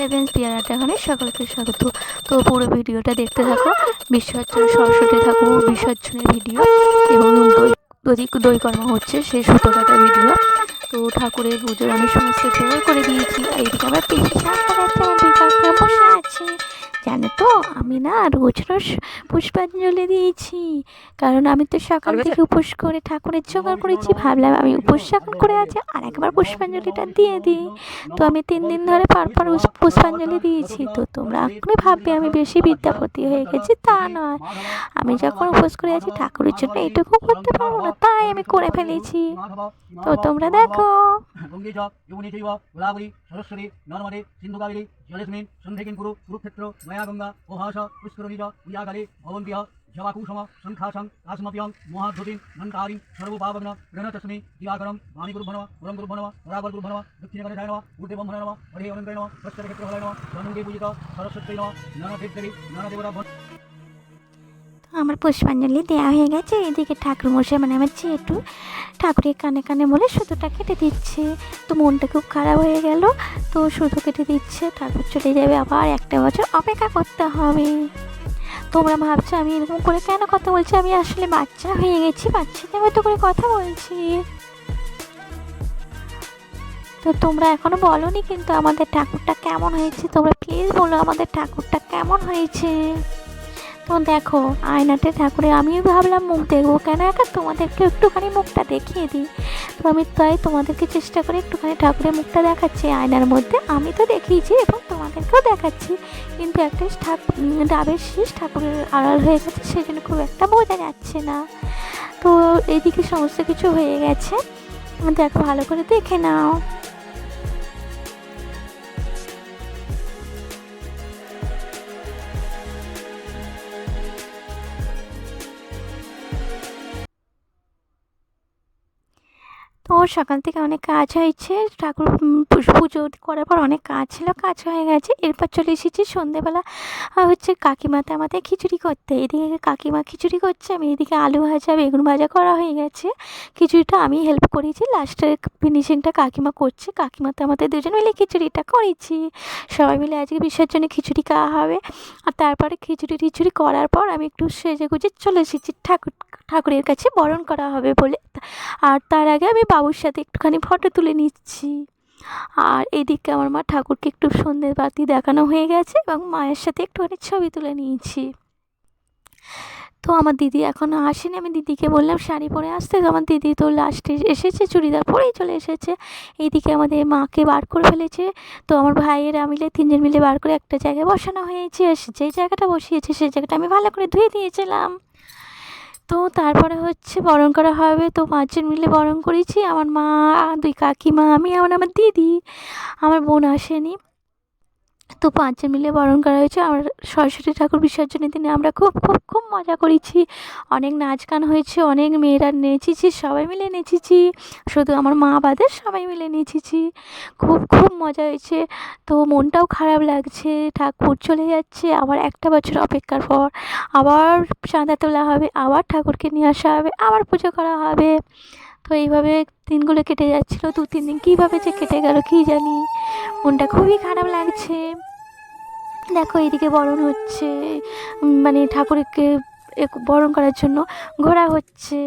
লেভেন্স পিয়ারাটা এখানে সকলকে স্বাগত। তো পুরো ভিডিওটা দেখতে থাকো, বিসর্জন সরস্বতী ঠাকুর বিসর্জনের ভিডিও এবং দই দই কর্ম হচ্ছে সেই সুতো কাটা ভিডিও। তো ঠাকুরের পুজোর আমি সমস্ত করে দিয়েছি। এইদিকে আমার রাখতে আমার বসে আছে। জানো তো আমি না রোজ রোজ পুষ্পাঞ্জলি দিয়েছি কারণ আমি তো সকাল থেকে উপোস করে ঠাকুরের জোগাড় করেছি ভাবলাম আমি উপোস যখন করে আছি আর একবার পুষ্পাঞ্জলিটা দিয়ে দিই তো আমি তিন দিন ধরে পরপর পুষ্পাঞ্জলি দিয়েছি তো তোমরা এখনই ভাববে আমি বেশি বিদ্যাপতি হয়ে গেছি তা নয় আমি যখন উপোস করে আছি ঠাকুরের জন্য এইটুকু করতে পারব না তাই আমি করে ফেলেছি তো তোমরা দেখো সরস্বতী নর্মদে সিন্ধু কাবেরী জলেস্মিন সন্ধে কিং কুরুক্ষেত্র ময়া গঙ্গা ওহাস পুষ্করণী চ পূজাকালে ভবন্তিহ জবাকুসম শঙ্খাসং কাসমপিয়ং মহাধুতিং মন্তারিং সর্বপাবগ্ন প্রণতস্মি দিবাকরম বাণী গুরু ভনম পুরম গুরু ভনম পরাবর গুরু ভনম দক্ষিণে গণে নম ঊর্ধ্বে বম নম হরে অনন্ত নম স্বস্তি নম গঙ্গে পূজিত সরস্বতী নম ননদেবরা আমার পুষ্পাঞ্জলি দেওয়া হয়ে গেছে। এদিকে ঠাকুর মশাই মানে আমার একটু ঠাকুরের কানে কানে বলে সুতোটা কেটে দিচ্ছে। তো মনটা খুব খারাপ হয়ে গেল। তো সুতো কেটে দিচ্ছে ঠাকুর চলে যাবে আবার একটা বছর অপেক্ষা করতে হবে। তোমরা ভাবছ আমি এরকম করে কেন কথা বলছি? আমি আসলে বাচ্চা হয়ে গেছি, বাচ্চাদের মতো করে কথা বলছি। তো তোমরা এখনও বলনি কিন্তু আমাদের ঠাকুরটা কেমন হয়েছে? তোমরা প্লিজ বলো আমাদের ঠাকুরটা কেমন হয়েছে? তো দেখো, আয়নাতে ঠাকুরের, আমিও ভাবলাম মুখ দেখব। কেন একা? তোমাদেরকে একটুখানি মুখটা দেখিয়ে দিই। তো আমি তাই তোমাদেরকে চেষ্টা করে একটুখানি ঠাকুরের মুখটা দেখাচ্ছি। আয়নার মধ্যে আমি তো দেখিয়েছি এবং তোমাদেরকেও দেখাচ্ছি। কিন্তু একটা ঠাকুর ডাবের শীষ ঠাকুরের আড়াল হয়ে গেছে সেই জন্য খুব একটা বোঝা যাচ্ছে না। তো এইদিকে সমস্ত কিছু হয়ে গেছে। দেখো, ভালো করে দেখে নাও। তো সকাল থেকে অনেক কাজ হয়েছে। ঠাকুর পুজো করার পর অনেক কাজ ছিল, কাজ হয়ে গেছে। এরপর চলে এসেছি সন্ধেবেলা হচ্ছে কাকিমাতে আমাদের খিচুড়ি করতে। এদিকে কাকিমা খিচুড়ি করছে, আমি এদিকে আলু ভাজা, বেগুন ভাজা করা হয়ে গেছে। খিচুড়িটা আমি হেল্প করেছি লাস্টের ফিনিশিংটা কাকিমা করছে। কাকিমাতে আমাদের দুজন মিলে খিচুড়িটা করেছি। সবাই মিলে আজকে বিসর্জনে খিচুড়ি খাওয়া হবে। আর তারপরে খিচুড়ি টিচুড়ি করার পর আমি একটু সেজে গুজে চলে এসেছি। ঠাকুর ঠাকুরের কাছে বরণ করা হবে বলে। আর তার আগে আমি বাবুর সাথে একটুখানি ফটো তুলে নিচ্ছি। আর এদিকে আমার মা ঠাকুরকে একটু সন্ধ্যে বাতি দেখানো হয়ে গেছে এবং মায়ের সাথে একটুখানি ছবি তুলে নিয়েছি। তো আমার দিদি এখনও আসেনি, আমি দিদিকে বললাম, শাড়ি পরে আসতে। তো আমার দিদি তো লাস্টে এসেছে, চুড়িদার পরেই চলে এসেছে। এইদিকে আমাদের মাকে বার করে ফেলেছে। তো আমার ভাইয়েরা মিলে, তিনজন মিলে বার করে একটা জায়গায় বসানো হয়েছে। যেই জায়গাটা বসিয়েছে, সেই জায়গাটা আমি ভালো করে ধুয়ে দিয়েছিলাম। তো তারপরে হচ্ছে বরণ করা হবে। তো পাঁচজন মিলে বরণ করেছি। আমার মা, দুই কাকিমা, আমি, আমার আমার দিদি, আমার বোন আসেনি। তো পাঁচজন মিলে বরণ করা হয়েছে। আমার সরস্বতী ঠাকুর বিসর্জনের দিনে আমরা খুব খুব খুব মজা করেছি। অনেক নাচ গান হয়েছে, অনেক মেয়েরা নেচেছি, সবাই মিলে নেচেছি। শুধু আমার মা বাদে সবাই মিলে নেচেছি। খুব খুব মজা হয়েছে। তো মনটাও খারাপ লাগছে, ঠাকুর চলে যাচ্ছে, আবার একটা বছর অপেক্ষার পর আবার চাঁদা তোলা হবে, আবার ঠাকুরকে নিয়ে আসা হবে, আবার পুজো করা হবে। তো এইভাবে দিনগুলো কেটে যাচ্ছিল। দু, তিন দিন কীভাবে যে কেটে গেল কী জানি। মনটা খুবই খারাপ লাগছে। দেখো এইদিকে বরণ হচ্ছে। মানে ঠাকুরকে বরণ করার জন্য ঘোরা হচ্ছে।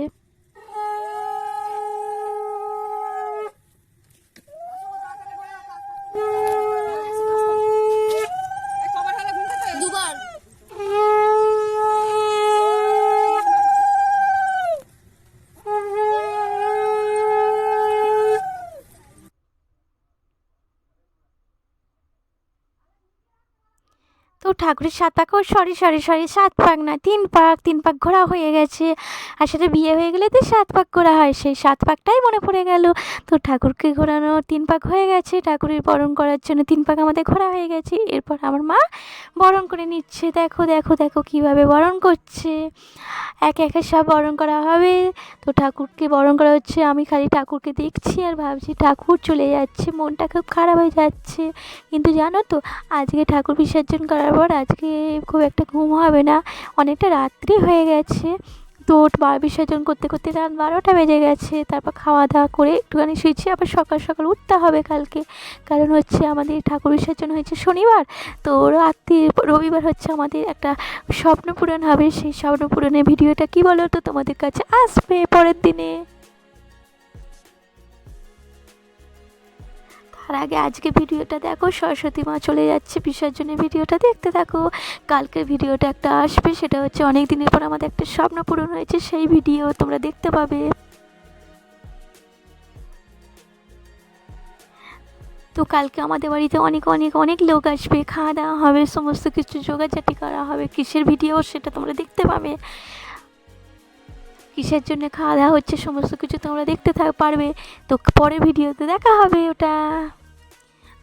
তো ঠাকুরের সাত পাকও সরি সরি সরি, সাত পাক না, তিন পাক তিন পাক ঘোরা হয়ে গেছে। আর সেটা বিয়ে হয়ে গেলে তো সাত পাক ঘোরা হয়, সেই সাত পাকটাই মনে পড়ে গেল। তো ঠাকুরকে ঘোরানো তিন পাক হয়ে গেছে, ঠাকুরের বরণ করার জন্য তিন পাক আমাদের ঘোরা হয়ে গেছে। এরপর আমার মা বরণ করে নিচ্ছে, দেখো দেখো দেখো কীভাবে বরণ করছে। একে একে সব বরণ করা হবে। তো ঠাকুরকে বরণ করা হচ্ছে, আমি খালি ঠাকুরকে দেখছি আর ভাবছি ঠাকুর চলে যাচ্ছে, মনটা খুব খারাপ হয়ে যাচ্ছে। কিন্তু জানো তো, আজকে ঠাকুর বিসর্জন করার আজকে খুব একটা ঘুম হবে না। অনেকটা রাত্রি হয়ে গেছে। তো বা বিসর্জন করতে করতে রাত বারোটা বেজে গেছে। তারপর খাওয়া দাওয়া করে একটুখানি শুয়েছি। আবার সকাল সকাল উঠতে হবে কালকে। কারণ হচ্ছে আমাদের ঠাকুর বিসর্জন হয়েছে শনিবার। তো রাত্রি, রবিবার হচ্ছে আমাদের একটা স্বপ্ন পূরণ হবে। সেই স্বপ্ন পূরণের ভিডিওটা কী বলো তো তোমাদের কাছে আসবে পরের দিনে। তার আগে আজকে ভিডিওটা দেখো। সরস্বতী মা চলে যাচ্ছে বিসর্জনের ভিডিওটা দেখতে থাকো। কালকে ভিডিওটা একটা আসবে, সেটা হচ্ছে অনেক দিনের পর আমাদের একটা স্বপ্ন পূরণ হয়েছে, সেই ভিডিও তোমরা দেখতে পাবে। তো কালকে আমাদের বাড়িতে অনেক অনেক অনেক লোক আসবে। খাওয়া দাওয়া হবে, সমস্ত কিছু জোগাড়জাটি করা হবে। কিসের ভিডিও সেটা তোমরা দেখতে পাবে। কিসের জন্য খাওয়া দাওয়া হচ্ছে সমস্ত কিছু তোমরা দেখতে থাক পারবে। তো পরের ভিডিওতে দেখা হবে ওটা।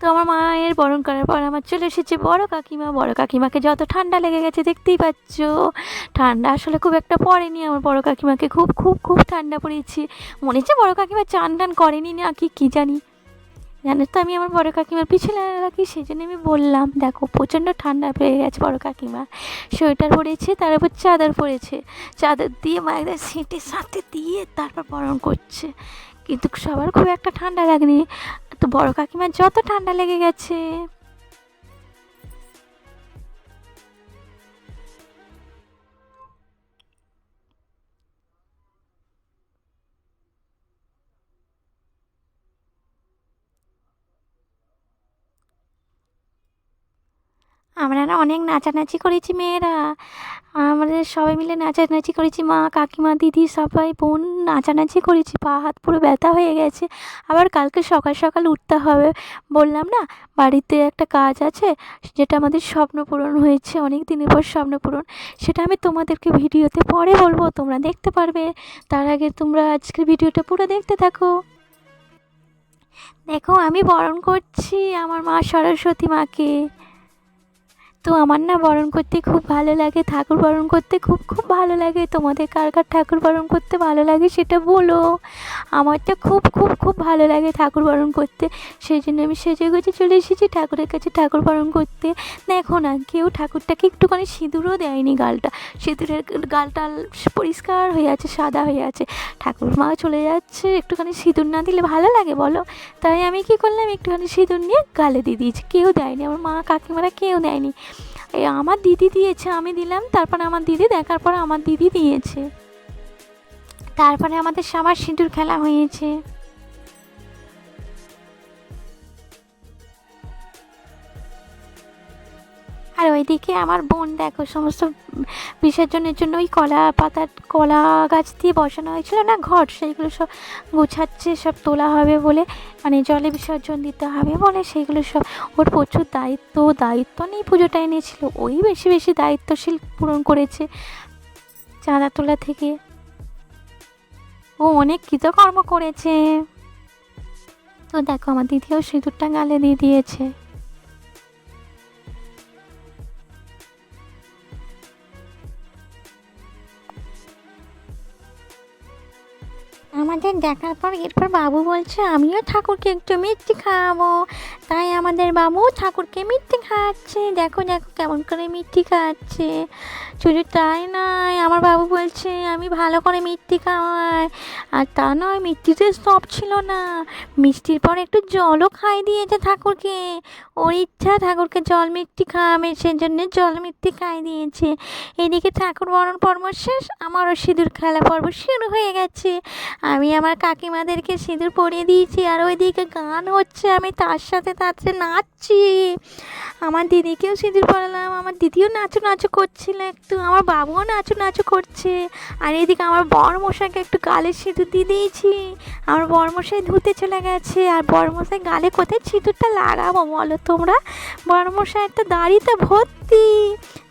তো আমার মায়ের বরণ করার পর আমার চলে এসেছে বড় কাকিমা। বড় কাকিমাকে যত ঠান্ডা লেগে গেছে দেখতেই পাচ্ছ। ঠান্ডা আসলে খুব একটা পড়েনি আমার বড় কাকিমাকে। খুব খুব খুব ঠান্ডা পড়েছে। মনে হচ্ছে বড় কাকিমা চান টান করেনি না কি কী জানি। জানো তো আমি আমার বড় কাকিমার পিছনে রাখি সেই জন্য আমি বললাম, দেখো, প্রচণ্ড ঠান্ডা পেয়ে গেছে বড় কাকিমা। সোয়েটার পরেছে, তার উপর চাদর পরেছে। চাদর দিয়ে মায়েদের সিটের সাথে দিয়ে তারপর বরণ করছে। কিন্তু সবার খুব একটা ঠান্ডা লাগেনি। তো বড় কাকিমার যত ঠান্ডা লেগে গেছে। আমরা না অনেক নাচানাচি করেছি মেয়েরা। আমাদের সবাই মিলে নাচানাচি করেছি, মা, কাকিমা, দিদি, সবাই, বোন নাচানাচি করেছি, পা, হাত পুরো ব্যথা হয়ে গেছে। আবার কালকে সকাল সকাল উঠতে হবে। বললাম না, বাড়িতে একটা কাজ আছে, যেটা আমাদের স্বপ্ন পূরণ হয়েছে, অনেক দিনের পর স্বপ্ন পূরণ। সেটা আমি তোমাদেরকে ভিডিওতে পরে বলব, তোমরা দেখতে পারবে। তার আগে তোমরা আজকের ভিডিওটা পুরো দেখতে থাকো। দেখো, আমি বরণ করছি আমার মা সরস্বতী মাকে। তো আমার না বরণ করতে খুব ভালো লাগে, ঠাকুর বরণ করতে খুব খুব ভালো লাগে। তোমাদের কার কার ঠাকুর বরণ করতে ভালো লাগে সেটা বলো। আমার তো খুব খুব খুব ভালো লাগে ঠাকুর বরণ করতে। সেই জন্য আমি সেজে গুজে চলে এসেছি ঠাকুরের কাছে ঠাকুর বরণ করতে। দেখো না, কেউ ঠাকুরটাকে একটুখানি সিঁদুরও দেয়নি গালটা। সিঁদুরের গালটা পরিষ্কার হয়ে আছে, সাদা হয়ে আছে। ঠাকুর মা চলে যাচ্ছে, একটুখানি সিঁদুর না দিলে ভালো লাগে বলো? তাই আমি কী করলাম, একটুখানি সিঁদুর নিয়ে গালে দিয়ে দিয়েছি। কেউ দেয়নি, আমার মা কাকিমারা কেউ দেয়নি। আমার দিদি দিয়েছে, আমি দিলাম, তারপর আমার দিদি দেখার পর আমার দিদি দিয়েছে। তারপরে আমাদের সবার সিঁদুর খেলা হয়েছে। আর ওইদিকে আমার বোন দেখো, সমস্ত বিসর্জনের জন্য ওই কলা পাতা, কলা গাছ দিয়ে বসানো হয়েছিল না, ঘর, সেইগুলো সব গোছাচ্ছে, সব তোলা হবে বলে মানে জলে বিসর্জন দিতে হবে বলে সেইগুলো সব। ওর প্রচুর দায়িত্ব দায়িত্ব নেই পুজোটা এনেছিল, ওই বেশি বেশি দায়িত্বশীল পূরণ করেছে চাঁদা তোলা থেকে। ও অনেক কৃতকর্ম করেছে। তো দেখো, আমার দিদিও সিঁদুরটা গালে দিয়ে দিয়েছে। আমাদের দেখার পর এরপর বাবু বলছে, আমিও ঠাকুরকে একটু মিষ্টি খাওয়াবো। তাই আমাদের বাবু ঠাকুরকে মিষ্টি খাওয়াচ্ছে। দেখো দেখো কেমন করে মিষ্টি খাওয়াচ্ছে। শুধু তাই নয়, আমার বাবু বলছে আমি ভালো করে মিষ্টি খাওয়াই। আর তা নয়, মিষ্টিতে সব ছিল না। মিষ্টির পর একটু জলও খাই দিয়েছে ঠাকুরকে। ওর ইচ্ছা, ঠাকুরকে জল মিষ্টি খাওয়াবে, সেজন্য জল মিষ্টি খাই দিয়েছে। এদিকে ঠাকুর বরণ পর্ব শেষ, আমারও সিঁদুর খেলা পর্ব শুরু হয়ে গেছে। আমি আমার কাকিমাদেরকে সিঁদুর পরিয়ে দিয়েছি, আর ওইদিকে গান হচ্ছে, আমি তার সাথে তাতে নাচছি। আমার দিদিকেও সিঁদুর পরালাম, আমার দিদিও নাচু নাচু করছিল একটু আমার বাবুও নাচু নাচু করছে। আর এদিকে আমার বরমশাইকে একটু গালে সিঁদুর দিয়ে দিয়েছি। আমার বরমশাই ধুতে চলে গেছে। আর বরমশাই গালে কোথায় সিঁদুরটা লাগাবো বলো তোমরা? বরমশাই তো দাড়িতে ভর্তি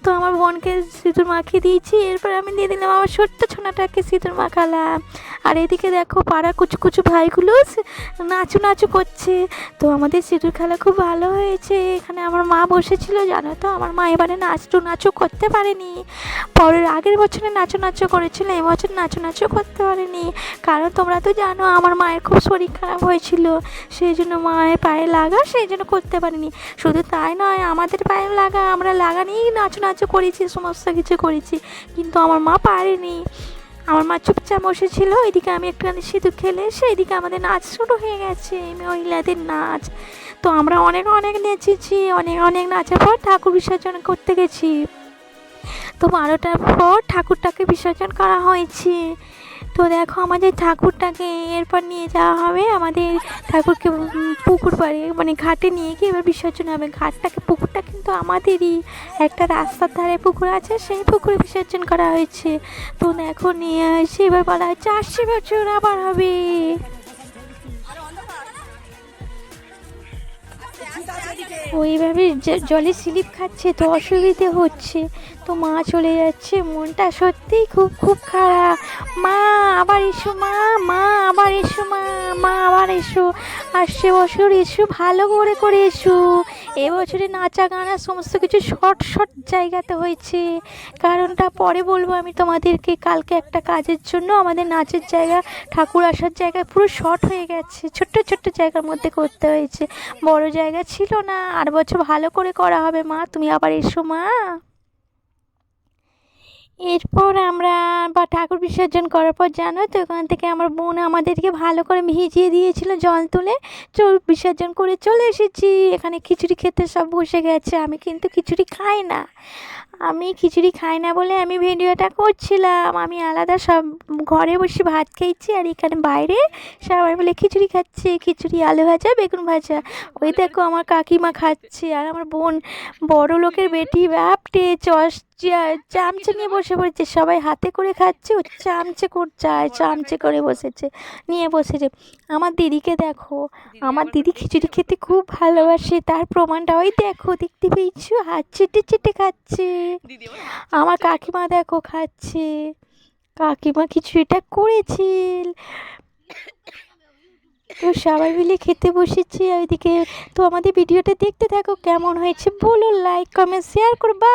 তো আমার বোনকে সিঁদুর মাখিয়ে দিয়েছি, এরপর আমি দিয়ে দিলাম আমার ছোট্ট ছোনাটাকে সিঁদুর মাখালাম আর এদিকে দেখো পাড়া কুচু কুচু ভাইগুলো নাচু নাচু করছে। তো আমাদের সিঁদুর খেলা খুব ভালো হয়েছে। এখানে আমার মা বসেছিল, জানো তো? আমার মা এবারে নাচটু নাচু করতে পারেনি। পরের আগের বছরে নাচু নাচু করেছিল এবছর নাচু নাচু করতে পারেনি। কারণ তোমরা তো জানো, আমার মায়ের খুব শরীর খারাপ হয়েছিল। সেই জন্য মায়ের পায়ে লাগা, সেই জন্য করতে পারিনি। শুধু তাই নয়, আমাদের পায়ে লাগা, আমরা লাগা নিয়েই নাচু করেছি, সমস্ত কিছু করেছি। কিন্তু আমার মা পারেনি। আমার মা চুপচাপ বসেছিল, এদিকে আমি একটুখানি সিঁদুর খেলে এসে এদিকে আমাদের নাচ শুরু হয়ে গেছে, মহিলাদের নাচ। তো আমরা অনেক অনেক নেচেছি, অনেক অনেক নাচার পর ঠাকুর বিসর্জন করতে গেছি। তো বারোটার পর ঠাকুরটাকে বিসর্জন করা হয়েছে। তো দেখো আমাদের ঠাকুরটাকে এরপর নিয়ে যাওয়া হবে। আমাদের ঠাকুরকে পুকুর পাড়ে মানে ঘাটে নিয়ে গিয়ে এবার বিসর্জন হবে। ঘাটটাকে, পুকুরটা কিন্তু আমাদেরই একটা রাস্তার ধারে পুকুর আছে, সেই পুকুরে বিসর্জন করা হয়েছে। তো দেখো, নিয়ে এসে এবার বলা হচ্ছে আশি বছর আবার হবে। ওইভাবে জলে স্লিপ খাচ্ছে তো অসুবিধে হচ্ছে। তো মা চলে যাচ্ছে, মনটা সত্যিই খুব খুব খারাপ। মা, আবার এসো মা মা, আবার এসো মা মা, আবার এসো। আসছে বছর এসো, ভালো করে করে এসো। এবছরে নাচা, গানা, সমস্ত কিছু শর্ট শর্ট জায়গাতে হয়েছে। কারণটা পরে বলব আমি তোমাদেরকে, কালকে একটা কাজের জন্য আমাদের নাচের জায়গা, ঠাকুর আসার জায়গা পুরো শর্ট হয়ে গেছে। ছোট্ট ছোট্ট জায়গার মধ্যে করতে হয়েছে। বড় জায়গা ছিল না আর বছর ভালো করে করা হবে, মা। তুমি আবার এসো, মা। এরপর আমরা বা ঠাকুর বিসর্জন করার পর জানো তো, ওখান থেকে আমার বোন আমাদেরকে ভালো করে ভিজিয়ে দিয়েছিল জল তুলে। চল বিসর্জন করে চলে এসেছি। এখানে খিচুড়ি খেতে সব বসে গেছে। আমি কিন্তু খিচুড়ি খাই না। আমি খিচুড়ি খাই না বলে আমি ভিডিওটা করছিলাম। আমি আলাদা সব ঘরে বসে ভাত খেয়েছি আর এখানে বাইরে সবাই বলে খিচুড়ি খাচ্ছে। খিচুড়ি, আলু ভাজা, বেগুন ভাজা। ওই দেখো আমার কাকিমা খাচ্ছে আর আমার বোন বড় লোকের বেটি বাপটে চস চামচে নিয়ে বসে পড়েছে। সবাই হাতে করে খাচ্ছে ও চামচে করে চায় চামচে করে বসেছে নিয়ে বসেছে। আমার দিদিকে দেখো আমার দিদি খিচুড়ি খেতে খুব ভালোবাসে তার প্রমাণটা ওই দেখো দেখতে পেয়েছ? হাত চেটে চেটে খাচ্ছে। আমার কাকিমা দেখো খাচ্ছে। কাকিমা খিচুড়িটা করেছিল। তো সবাই মিলে খেতে বসেছি ওইদিকে তো আমাদের ভিডিওটা দেখতে থাকো কেমন হয়েছে বলো লাইক কমেন্ট শেয়ার করবা